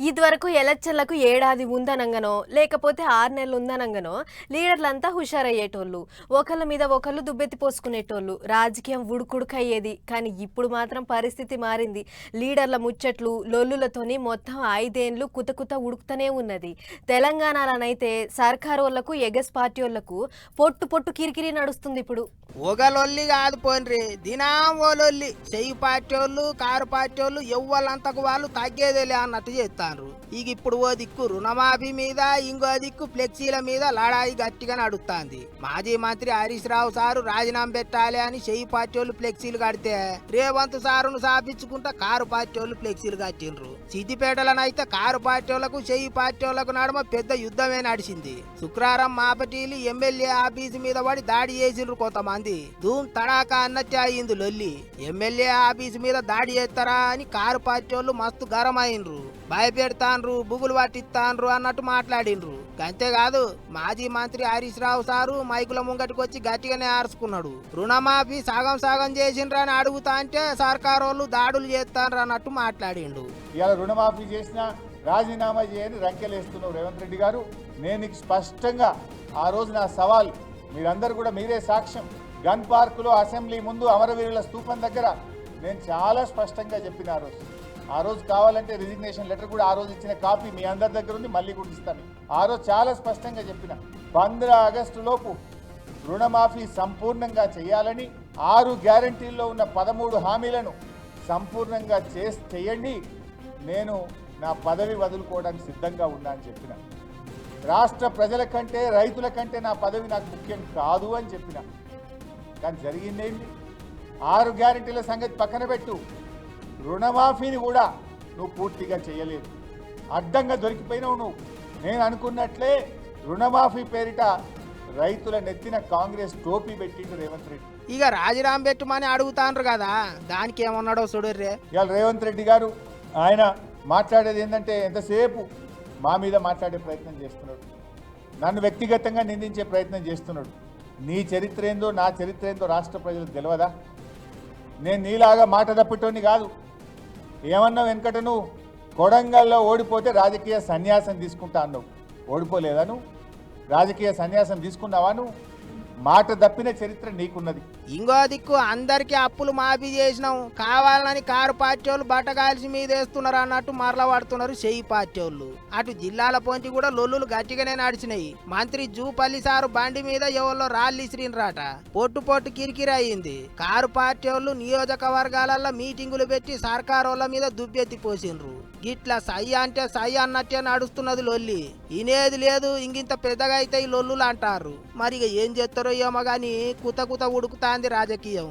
ఇదివరకు ఎలక్షన్లకు ఏడాది ఉందనంగనో లేకపోతే ఆరు నెలలు ఉందనంగనో లీడర్లంతా హుషారయ్యేటోళ్ళు ఒకళ్ళ మీద ఒకళ్ళు దుబ్బెత్తి పోసుకునేటోళ్ళు రాజకీయం ఉడుకుడుకయ్యేది. కానీ ఇప్పుడు మాత్రం పరిస్థితి మారింది. లీడర్ల ముచ్చట్లు లొల్లులతోని మొత్తం ఐదేండ్లు కుత కుత ఉడుకుతూనే ఉన్నది. తెలంగాణలోనైతే సర్కారు వాళ్ళకు ఎగస్ పార్టీ వాళ్ళకు పొట్టు పొట్టు కిరికిరి నడుస్తుంది ఇప్పుడు. ఒగలొల్లి కాదు పోన్రి. దినాం ఓలొల్లి చెయ్యి పార్టీ వాళ్ళు కారు పార్టీ వాళ్ళు ఎవ్వలంతకు వాళ్ళు తగ్గేదేలే అన్నట్టు చేస్తాండ్రు ఇక ఇప్పుడు ఓ దిక్కు రుణమాఫీ మీద ఇంకో దిక్కు ఫ్లెక్సీల మీద లడాయి గట్టిగా నడుస్తాంది మాజీ మంత్రి హరీష్ రావు సారు రాజీనామా పెట్టాలి అని చెయ్యి పార్టీలు ఫ్లెక్సీలు కడితే రేవంత్ సారును సాపించుకుంటా కారు పార్టీలు ఫ్లెక్సీలు కట్టిండ్రు. సిద్దిపేటలనైతే కారు పార్టీలకు చెయ్యి పార్టీలకు నడమ పెద్ద యుద్ధమే నడిచింది. శుక్రవారం మాపటీలు ఎమ్మెల్యే ఆఫీసు మీద పడి దాడి చేసిండ్రు కొంతమంది. ధూమ్ తడాకా అన్నట్టే అయింది లొల్లి. ఎమ్మెల్యే ఆఫీసు మీద దాడి చేస్తారా అని కారు పార్టీ వాళ్ళు మస్తు గరం అయిండ్రు భయపెడతాన్రు బుగులు పట్టిస్తాన్రు అన్నట్టు మాట్లాడిండ్రు. అంతేకాదు మాజీ మంత్రి హరీష్ రావు సారు మైకుల ముంగటికి వచ్చి గట్టిగానే ఆర్చుకున్నాడు. రుణమాఫీ సగం సగం చేసిండ్రా అని అడుగుతా అంటే సర్కారు వాళ్ళు దాడులు చేస్తాన్రు అన్నట్టు మాట్లాడిండు. ఇవాళ రుణమాఫీ చేసిన రాజీనామా చేయని రంకెలేస్తున్నావు రేవంత్ రెడ్డి గారు నేను నీకు స్పష్టంగా ఆ రోజు నా సవాల్ మీరందరూ కూడా మీరే సాక్ష్యం. గన్ పార్కులో అసెంబ్లీ ముందు అమరవీరుల స్తూపం దగ్గర నేను చాలా స్పష్టంగా చెప్పిన ఆ రోజు. ఆ రోజు కావాలంటే రిజిగ్నేషన్ లెటర్ కూడా ఆ రోజు ఇచ్చిన కాపీ మీ అందరి దగ్గర ఉంది మళ్ళీ కూడా ఇస్తాను. ఆ రోజు చాలా స్పష్టంగా చెప్పిన పంద్ర ఆగస్టు లోపు రుణమాఫీ సంపూర్ణంగా చేయాలని ఆరు గ్యారంటీల్లో ఉన్న పదమూడు హామీలను సంపూర్ణంగా చేసి చేయండి. నేను నా పదవి వదులుకోవడానికి సిద్ధంగా ఉన్నా అని చెప్పిన. రాష్ట్ర ప్రజల కంటే రైతుల కంటే నా పదవి నాకు ముఖ్యం కాదు అని చెప్పిన. కానీ జరిగిందేంటి? ఆరు గ్యారెంటీల సంగతి పక్కన పెట్టు. రుణమాఫీని కూడా నువ్వు పూర్తిగా చేయలేదు. అడ్డంగా దొరికిపోయినావు నువ్వు. నేను అనుకున్నట్లే రుణమాఫీ పేరిట రైతుల నెత్తిన కాంగ్రెస్ టోపీ పెట్టిండు రేవంత్ రెడ్డి. ఇక రాజీనామా పెట్టమని అడుగుతాండ్రు కదా దానికి ఏమన్నాడో చూడుర్రే. ఇవాళ రేవంత్ రెడ్డి గారు ఆయన మాట్లాడేది ఏంటంటే ఎంతసేపు మా మీద మాట్లాడే ప్రయత్నం చేస్తున్నాడు. నన్ను వ్యక్తిగతంగా నిందించే ప్రయత్నం చేస్తున్నాడు. నీ చరిత్ర ఏందో నా చరిత్ర ఏందో రాష్ట్ర ప్రజలకు తెలియదా నేను నీలాగా మాట తప్పిటోని కాదు. ఏమన్నా వెనకట నువ్వు కొడంగల్లో ఓడిపోతే రాజకీయ సన్యాసం తీసుకుంటా అన్నావు. ఓడిపోలేదా నువ్వు? రాజకీయ సన్యాసం తీసుకున్నావా నువ్వు? మాట తప్పిన చరిత్ర నీకున్నది. ఇంకో దిక్కు అందరికీ అప్పులు మాఫీ చేసినాం. కావాలని కారు పార్టీ వాళ్ళు బట్టగాల్సి మీద వేస్తున్నారు అన్నట్టు మరల పడుతున్నారు చెయ్యి పార్టీ వాళ్ళు అటు జిల్లాల పొంచి కూడా లొల్లులు గట్టిగానే నడిచినాయి. మంత్రి జూపల్లి సారు బండి మీద ఎవరో రాళ్ళు ఇసిరినరాట. పొట్టు పొట్టు కిరికిరి అయింది. కారు పార్టీ వాళ్ళు నియోజకవర్గాలలో మీటింగులు పెట్టి సర్కారు వాళ్ళ మీద దుబ్బెత్తి పోసిండ్రు. గిట్లా సై అంటే సై అన్నట్టే నడుస్తున్నది లొల్లి. ఇనేది లేదు ఇంకింత పెద్దగా అయితే ఈ లొల్లులు అంటారు. మరి ఇక ఏం చేస్తారో ఏమో కానీ కుత కుత ఉడుకుతాంది రాజకీయం.